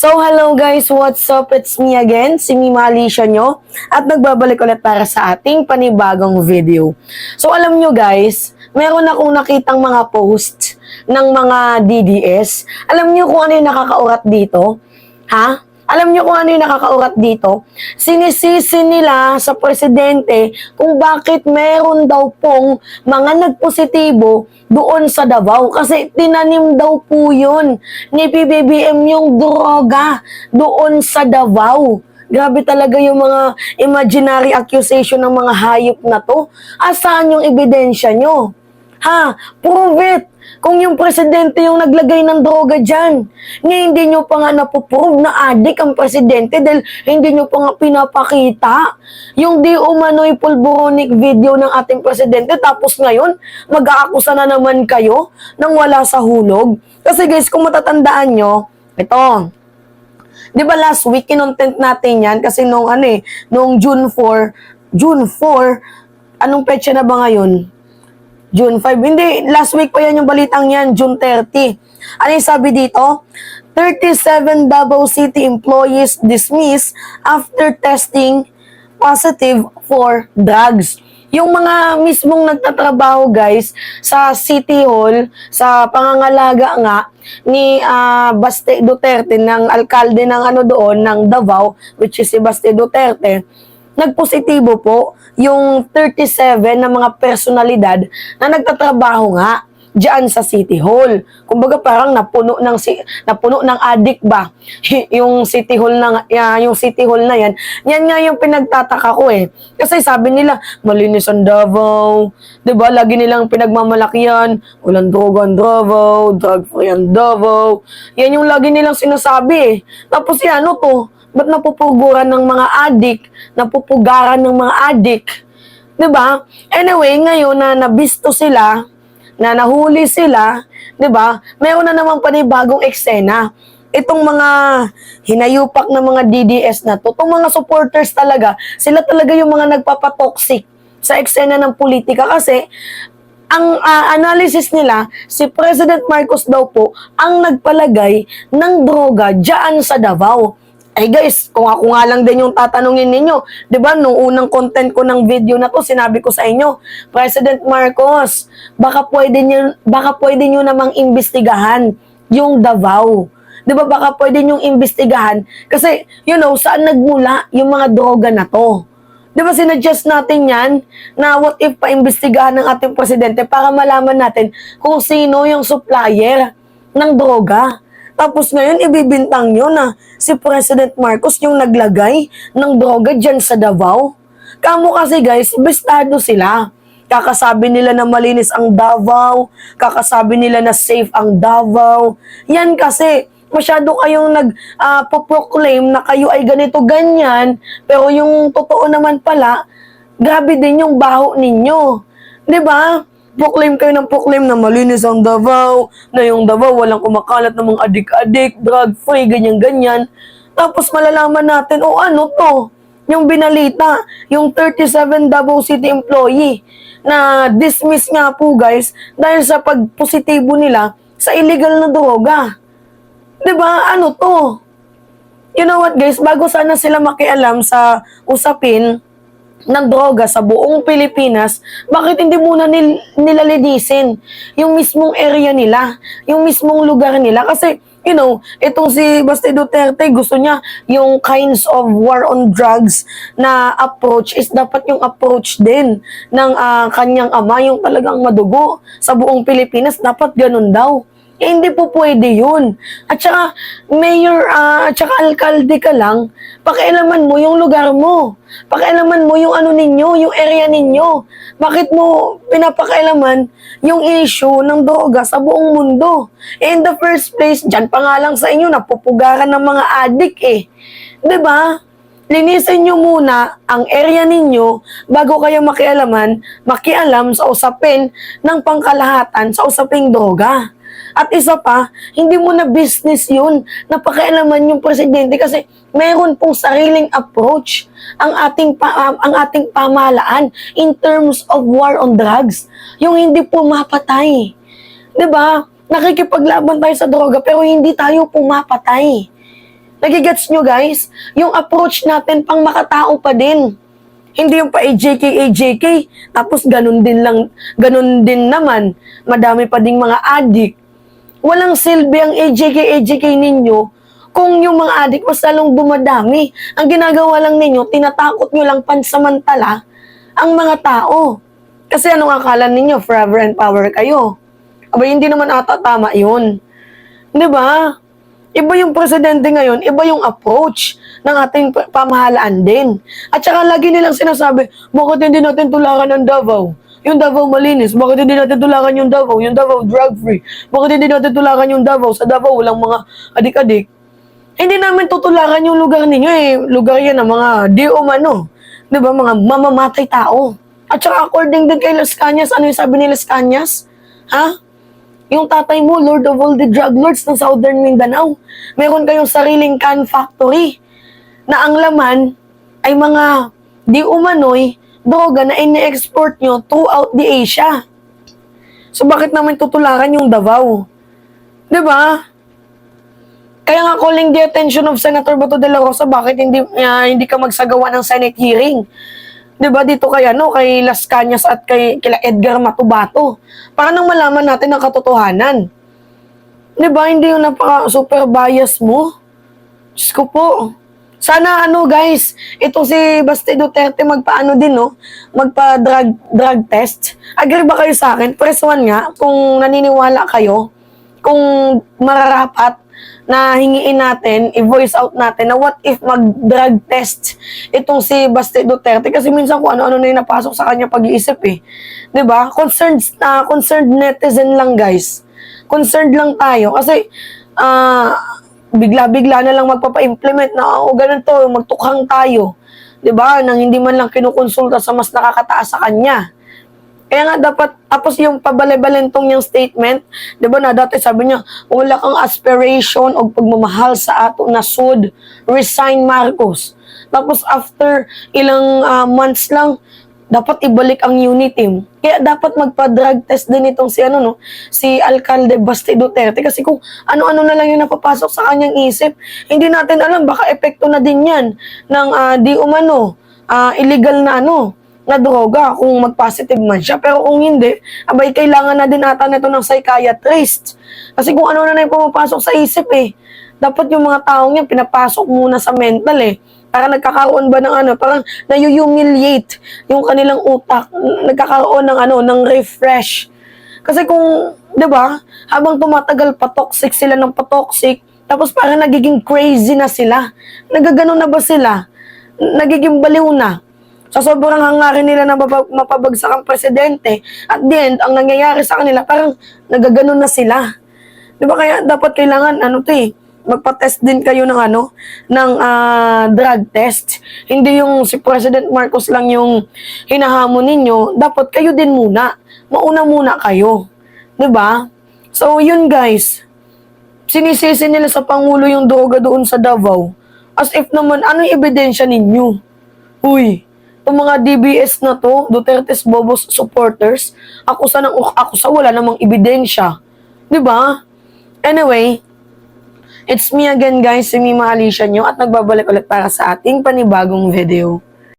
So, hello guys, what's up? It's me again, si Mima Alicia nyo, at nagbabalik ulit para sa ating panibagong video. So, alam nyo guys, meron akong nakitang mga post ng mga DDS. Alam nyo kung ano yung nakakaurat dito? Ha? Alam nyo kung ano yung nakakaurat dito? Sinisisi nila sa presidente kung bakit meron daw pong mga nagpositibo doon sa Davao. Kasi tinanim daw po yun ni PBBM yung droga doon sa Davao. Grabe talaga yung mga imaginary accusation ng mga hayop na to. Asaan yung ebidensya nyo? Ha? Prove it! Kung yung presidente yung naglagay ng droga dyan, nga hindi nyo pa nga napuprove na adik ang presidente dahil hindi nyo pa nga pinapakita yung di umano'y pulboronic video ng ating presidente tapos ngayon mag-aakusa na naman kayo nang wala sa hulog. Kasi guys, kung matatandaan nyo, ito, Di ba last week, kinontent natin yan kasi nung ano eh, nung June 4, June 4, anong petsa na ba ngayon? June 5. Hindi, last week pa yan yung balitang yan, June 30. Ano yung sabi dito? 37 Davao City employees dismissed after testing positive for drugs. Yung mga mismong nagtatrabaho guys sa City Hall, sa pangangalaga nga ni ah, Baste Duterte ng alkalde ng ano doon ng Davao which is si Baste Duterte nagpositibo po yung 37 na mga personalidad na nagtatrabaho nga diyan sa City Hall. Kumbaga parang napuno ng si napuno ng adik ba yung City Hall na ya, yung City Hall na yan. Yan nga yung pinagtataka ko eh. Kasi sabi nila malinis ang Davao, 'di ba? Lagi nilang pinagmamalakyan, walang droga ang Davao, drug free ang Davao. Yan yung lagi nilang sinasabi eh. Tapos yan ano to? Ba't napupuguran ng mga adik? Napupugaran ng mga adik? 'Di ba? Anyway, ngayon na nabisto sila, na nahuli sila, 'di ba? Meron na naman panibagong eksena. Itong mga hinayupak na mga DDS na to, itong mga supporters talaga, sila talaga yung mga nagpapatoxic sa eksena ng politika kasi ang ah, analysis nila, si President Marcos daw po ang nagpalagay ng droga diyan sa Davao. Ay guys, kung ako nga lang din yung tatanungin ninyo, 'di ba nung unang content ko ng video na to, sinabi ko sa inyo, President Marcos, baka pwede niyo baka pwede niyo namang imbestigahan yung Davao. 'Di ba baka pwede niyo imbestigahan kasi you know, saan nagmula yung mga droga na to? 'Di ba sinadjust natin 'yan na what if paimbestigahan ng ating presidente para malaman natin kung sino yung supplier ng droga. Tapos ngayon, ibibintang nyo na si President Marcos yung naglagay ng droga dyan sa Davao. Kamo kasi guys, bestado sila. Kakasabi nila na malinis ang Davao, kakasabi nila na safe ang Davao. Yan kasi, masyado kayong nag-proclaim na kayo ay ganito ganyan, pero yung totoo naman pala, grabe din yung baho ninyo. ba? Proclaim kayo ng proclaim na malinis ang Davao, na yung Davao walang kumakalat ng mga adik-adik, drug-free, ganyan-ganyan. Tapos malalaman natin, o ano to? Yung binalita, yung 37 Davao City employee na dismiss nga po guys dahil sa pagpositibo nila sa illegal na droga. 'Di ba? Ano to? You know what guys, bago sana sila makialam sa usapin ng droga sa buong Pilipinas, bakit hindi muna nil, nila linisin yung mismong area nila, yung mismong lugar nila? Kasi, you know, itong si Basti Duterte, gusto niya yung kinds of war on drugs na approach is dapat yung approach din ng ah, kanyang ama, yung talagang madugo sa buong Pilipinas, dapat ganun daw. Eh, hindi po pwede yun. At saka, mayor, ah, at saka alkalde ka lang, pakialaman mo yung lugar mo. Pakialaman mo yung ano ninyo, yung area ninyo. Bakit mo pinapakialaman yung issue ng droga sa buong mundo? Eh, in the first place, dyan pa nga lang sa inyo, napupugaran ng mga adik eh. ba? Linisin nyo muna ang area ninyo bago kayo makialaman, makialam sa usapin ng pangkalahatan sa usaping droga. At isa pa, hindi mo na business yun na pakialaman yung presidente kasi meron pong sariling approach ang ating pa, um, ang ating pamahalaan in terms of war on drugs. Yung hindi po mapatay. 'Di ba? Nakikipaglaban tayo sa droga pero hindi tayo pumapatay. Nagigets nyo guys? Yung approach natin pang makatao pa din. Hindi yung pa AJK, AJK, tapos ganun din lang, ganun din naman, madami pa ding mga addict. Walang silbi ang AJK, AJK ninyo kung yung mga addict mas lalong dumadami. Ang ginagawa lang ninyo, tinatakot nyo lang pansamantala ang mga tao. Kasi anong akala ninyo, forever and power kayo. Aba, hindi naman ata tama yun. Ba? Iba yung presidente ngayon, iba yung approach ng ating pa- pamahalaan din. At saka lagi nilang sinasabi, bakit hindi natin tulakan ng Davao? Yung Davao malinis, bakit hindi natin tulakan yung Davao? Yung Davao drug-free, bakit hindi natin tulakan yung Davao? Sa Davao walang mga adik-adik. Hindi namin tutulakan yung lugar ninyo eh. Lugar yan ng mga di umano. Di ba? Mga mamamatay tao. At saka according din kay Las Cañas, ano yung sabi ni Las Cañas? Ha? Yung tatay mo, Lord of all the drug lords ng Southern Mindanao. Meron kayong sariling can factory na ang laman ay mga di umano'y droga na ini-export nyo throughout the Asia. So bakit naman tutulakan yung Davao? Di ba? Kaya nga calling the attention of Senator Bato de la Rosa, bakit hindi ah, hindi ka magsagawa ng Senate hearing? 'Di ba dito kay ano, kay Las Cañas at kay kila Edgar Matubato. Para nang malaman natin ang katotohanan. 'Di ba hindi yung napaka super bias mo? Diyos ko po. Sana ano guys, ito si Basti Duterte magpaano din no, magpa drug drug test. Agree ba kayo sa akin? Press one nga kung naniniwala kayo kung mararapat na hingiin natin, i-voice out natin na what if mag-drug test itong si Basti Duterte kasi minsan kung ano-ano na napasok sa kanya pag-iisip eh. ba? Concerned na concerned netizen lang guys. Concerned lang tayo kasi ah bigla-bigla na lang magpapa-implement na o ganito, magtukhang tayo. 'Di ba? Nang hindi man lang kinukonsulta sa mas nakakataas sa kanya. Kaya nga dapat, tapos yung pabale-balentong statement, di ba na dati sabi niya, wala kang aspiration o pagmamahal sa ato na sud, resign Marcos. Tapos after ilang ah, months lang, dapat ibalik ang unit team. Kaya dapat magpa-drug test din itong si ano no, si Alcalde Basti Duterte kasi kung ano-ano na lang yung napapasok sa kanyang isip, hindi natin alam baka epekto na din 'yan ng ah, di umano ah, illegal na ano, na droga kung mag-positive man siya. Pero kung hindi, abay kailangan na din ata nito ng psychiatrist. Kasi kung ano na na yung pumapasok sa isip eh. Dapat yung mga taong yan, pinapasok muna sa mental eh. Para nagkakaroon ba ng ano, parang nayu-humiliate yung kanilang utak. Nagkakaroon ng ano, ng refresh. Kasi kung, di ba, habang tumatagal pa-toxic sila ng pa-toxic, tapos parang nagiging crazy na sila. Nagagano na ba sila? Nagiging baliw na. Sa sobrang hangarin nila na mapab- mapabagsak ang presidente, at the end, ang nangyayari sa kanila, parang nagaganon na sila. Di ba kaya dapat kailangan, ano to eh, magpa-test din kayo ng ano, ng ah, drug test. Hindi yung si President Marcos lang yung hinahamon ninyo, dapat kayo din muna. Mauna muna kayo. Di ba? So, yun guys. Sinisisi nila sa Pangulo yung droga doon sa Davao. As if naman, ano yung ebidensya ninyo? Uy, itong mga DBS na to, Duterte's Bobos supporters, ako sa nang ako sa wala namang ebidensya. 'Di ba? Anyway, it's me again guys, si Mima Alicia nyo at nagbabalik ulit para sa ating panibagong video.